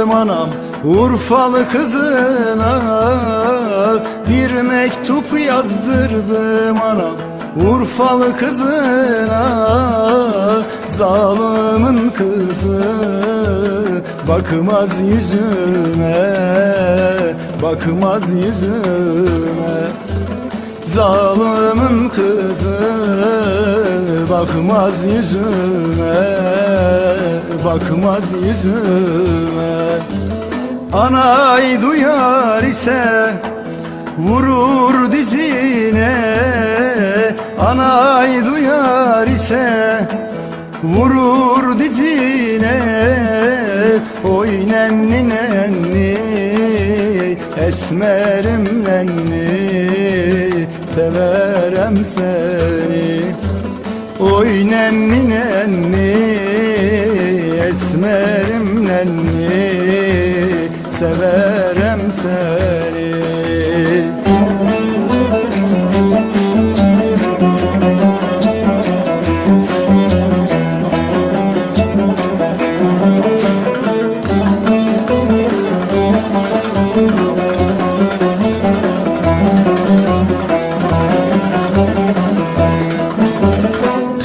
yazdırdım anam Urfalı kızına Bir mektup yazdırdım anam Urfalı kızına Zalimin kızı Bakmaz yüzüme Bakmaz yüzüme Zalimin kızı bakmaz yüzüme Bakmaz yüzüme. Anay duyar ise vurur dizine. Anay duyar ise vurur dizine. Oy nenni nenni esmerim nenni Severem seni Oy nenni nenni esmerim nenni Severem seni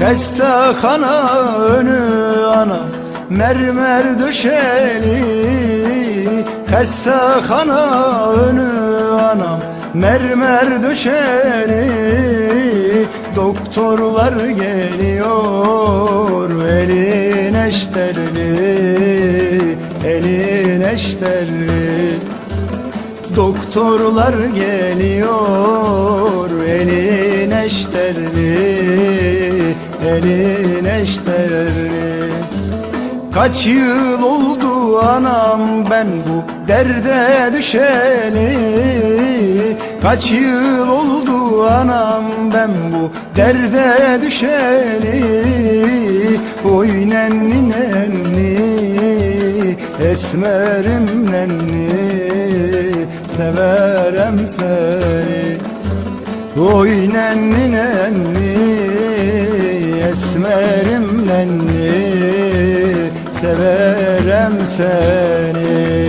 Hastahana önü ana mermer döşeli. Hastahana önü anam mermer döşeli. Doktorlar geliyor elin eşterli elin eşterli. Doktorlar geliyor elin eşterli elin eşterli Kaç yıl oldu anam ben bu derde düşeli? Kaç yıl oldu anam ben bu derde düşeli? Oy nenni nenni esmerim nenni Severem seni. Oy nenni nenni esmerim nenni Severem seni